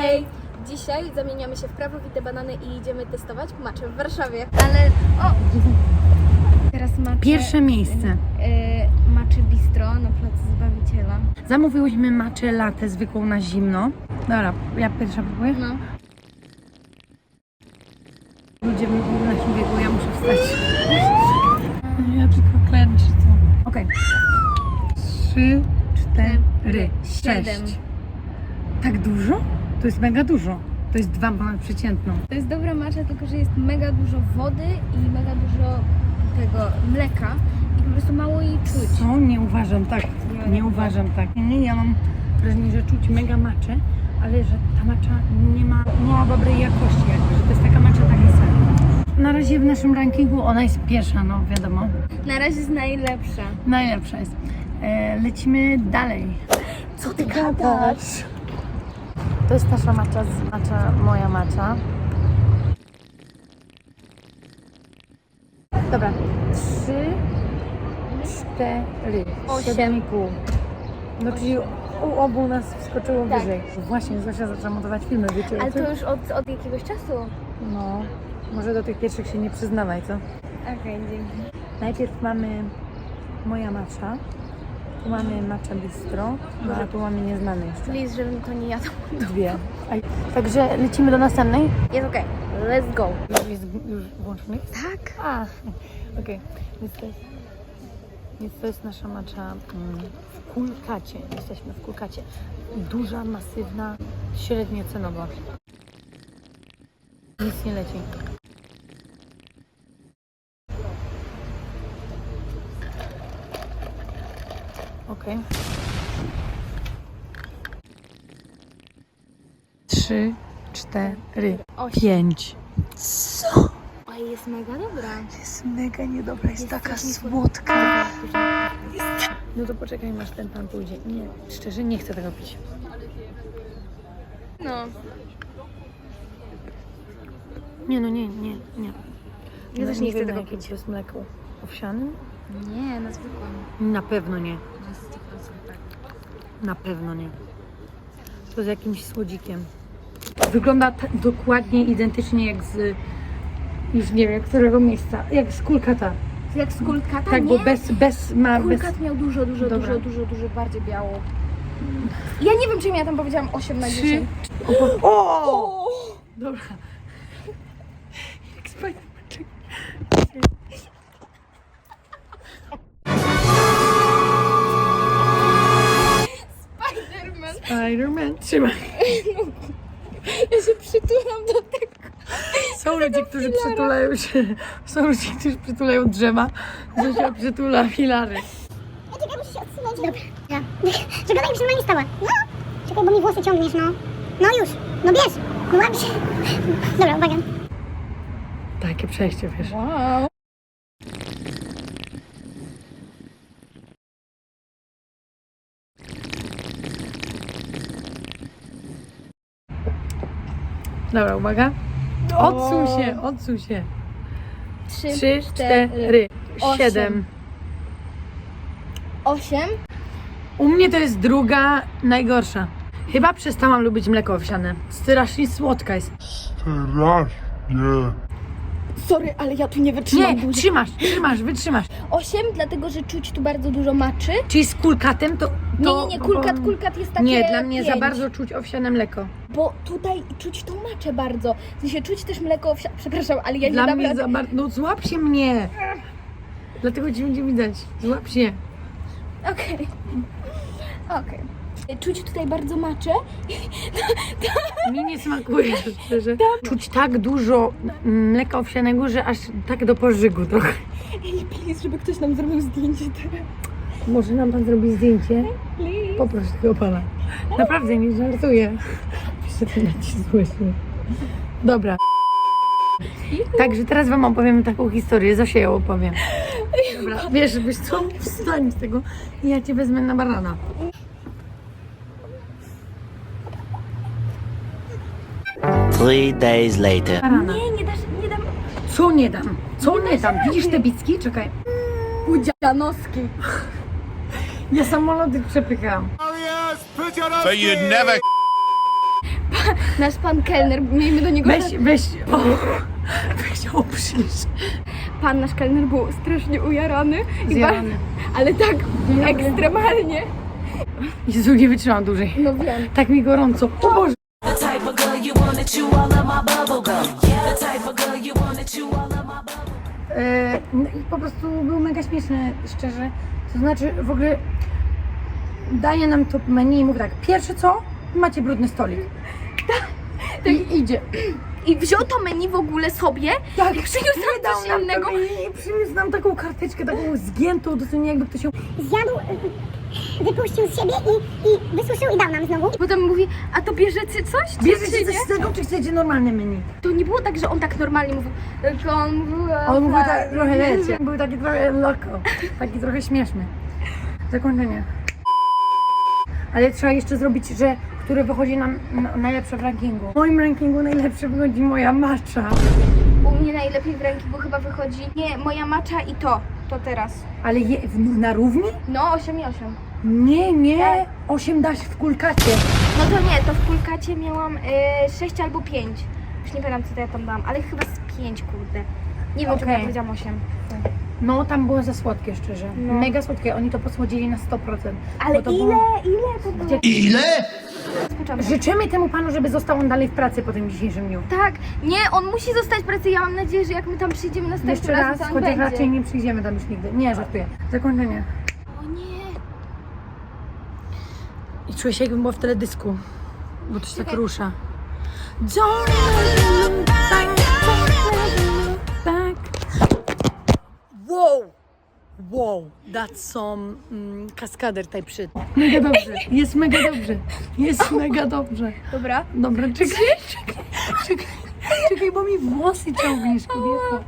Hej! Dzisiaj zamieniamy się w prawowite banany i idziemy testować maczę w Warszawie. Ale o! Teraz maczę, Pierwsze miejsce. y, maczę bistro na placu Zbawiciela. Zamówiłyśmy maczę latę zwykłą na zimno. Dobra, ja pierwsza próbuję. No. Ludzie mówią na naszym biegu, ja muszę wstać. Ja tylko klęczę. co? Okej. Trzy, cztery, Siedem. sześć. Tak dużo? To jest mega dużo. To jest dwa ponad przeciętną. To jest dobra macza, tylko że jest mega dużo wody i mega dużo tego mleka i po prostu mało jej czuć. Co? Nie uważam tak. Nie, Nie uważam tak. Nie, ja mam wrażenie, że czuć mega maczę, ale że ta macza nie ma, nie ma dobrej jakości jakby, że to jest taka macza taka sama. Na razie w naszym rankingu ona jest pierwsza, no wiadomo. Na razie jest najlepsza. Najlepsza jest. E, lecimy dalej. Co ty gadasz? To jest nasza macza, macza moja macza. Dobra. Trzy, cztery, siedem i pół. No czyli u obu nas wskoczyło Tak. wyżej. Właśnie, Zosia zaczęła montować filmy, wiecie? Ale tym? to już od, od jakiegoś czasu. No, może do tych pierwszych się nie przyznawaj, co? Okej, dzięki. Najpierw mamy moja macza, tu mamy macza bistro, no, a tu mamy nieznane jeszcze. Please, żebym to nie jadł. Dwie. Także lecimy do następnej. Jest okej. Let's go. Już już włączony? Tak. A, okej. Więc, to jest, więc to jest nasza macza mm, w kulkacie. Jesteśmy w kulkacie. Duża, masywna, średnio cenowa. Nic nie leci. Okej. Trzy, cztery, pięć. Co? Oj, jest mega dobra. Jest mega niedobra, jest, taka taki słodka. No to poczekaj, masz ten pan pójdzie. Nie, szczerze nie chcę tego pić. No. Nie, no nie, nie, nie. Ja też nie chcę wiem, tego pić. jest mleku. Owsianym? Nie, na zwykłą. Na pewno nie. Na pewno nie. To z jakimś słodzikiem. Wygląda dokładnie identycznie jak z... Już nie wiem, którego miejsca. Jak z kulkata. Jak z kulkata? Tak, nie? bo bez, bez ma... Bez... Kulkat miał dużo, dużo, Dobra. dużo, dużo, dużo bardziej biało. Ja nie wiem, czym ja tam powiedziałam 8 na 10. Trzy. O! Dobra. Spiderman. Trzymaj. Ja się przytulam do tego. Są ludzie, którzy przytulają się, są ludzie, którzy przytulają drzewa, przytula filary. Ja czekaj, muszę się odsunąć. Dobra. Ja. Żeby ona już normalnie stała. No. Czekaj, bo mi włosy ciągniesz, no. No już. No bierz. No łap się. Dobra, uwaga. Takie przejście, wiesz. Wow. Dobra, uwaga. Odsuń się, odsuń się. 3, Trzy, cztery, osiem. siedem. 8. U mnie to jest druga, najgorsza. Chyba przestałam lubić mleko owsiane. Strasznie słodka jest. Strasznie. Sorry, ale ja tu nie wytrzymam. Nie, trzymasz, trzymasz, wytrzymasz. 8, dlatego że czuć tu bardzo dużo maczy. Czyli z kulkatem to... Nie, to nie, nie, kulkat, kulkat jest takie Nie, dla mnie za pięć. bardzo czuć owsiane mleko. Bo tutaj czuć tą maczę bardzo. W sensie czuć też mleko owsiane. Przepraszam, ale ja nie Dla dam mnie rady. za bardzo... No złap się mnie. Dlatego ci będzie widać. Złap się. Okej. Okej. Czuć tutaj bardzo maczę. Mi nie smakuje, szczerze. Czuć tak dużo mleka owsianego, że aż tak do pożygu trochę. Ej, please, żeby ktoś nam zrobił zdjęcie teraz. Może nam pan zrobi zdjęcie? Please. Poproś tego pana. Naprawdę nie żartuję. Jeszcze ten nacisk właśnie. Dobra. Także teraz wam opowiem taką historię. Zosia ją opowiem. Dobra, wiesz, wiesz co? Wstań z tego i ja cię wezmę na barana. Three days later. Barana. Nie, nie dasz, nie dam. Co nie dam? Co nie dam? Widzisz te bicki? Czekaj. Udzianoski. Ja samoloty przepycham. So you'd never Nasz pan kelner, miejmy do niego... Weź, weź, o, weź. Pan nasz kelner był strasznie ujarany. I Zjarany. ba- ale tak ekstremalnie. Jezu, nie wytrzymam dłużej. No wiem. Tak mi gorąco. O Boże. The type of girl you wanna chew all of my bubble gum. The type of girl you wanna chew all of my bubble E, no i po prostu był mega śmieszny, szczerze. To znaczy, w ogóle daje nam to menu i mówi tak, pierwsze co, macie brudny stolik. I idzie. I wziął to menu w ogóle sobie Tak, i przyniósł nam dał coś nam innego. to menu i przyniósł nam taką karteczkę, taką zgiętą, dosłownie jakby ktoś ją... Zjadł, y, wypuścił z siebie i, i wysuszył i dał nam znowu. Potem mówi, a to bierzecie coś? Czy, Bierzecie coś nie? z tego, czy chcecie normalne menu? To nie było tak, że on tak normalnie mówił, tylko on mówił... On mówił tak trochę lecie. Był taki trochę loko, taki trochę śmieszny. Zakończenie. Ale trzeba jeszcze zrobić, że które wychodzi nam na- najlepsze w rankingu. W moim rankingu najlepsze wychodzi moja macza. U mnie najlepiej w rankingu chyba wychodzi, nie, moja macza i to, to teraz. Ale je, w, na równi? No, 8 i 8. Nie, nie. 8 daś w kulkacie. No to nie, to w kulkacie miałam y, 6 albo 5. Już nie pamiętam co to ja tam dałam, ale chyba z 5, kurde. Nie wiem, czy Okej. ja powiedziałam 8. No, tam było za słodkie, szczerze. No. Mega słodkie. Oni to posłodzili na 100%. Ale Bo to ile, było- ile to było? Ile? Życzymy temu panu, żeby został on dalej w pracy po tym dzisiejszym dniu. Tak, nie, on musi zostać w pracy. Ja mam nadzieję, że jak my tam przyjdziemy następny Jeszcze raz, raz, to on chociaż będzie. raczej nie przyjdziemy tam już nigdy. Nie, żartuję. Zakończenie. O nie. I czuję się jakbym była w teledysku, bo to się tak rusza. Don't Wow! Wow, that's some mm, kaskader type shit. Mega dobrze, jest mega dobrze, jest mega dobrze. Dobra. Dobra, czekaj, czekaj, czekaj, czekaj, bo mi włosy ciągniesz, kobieto.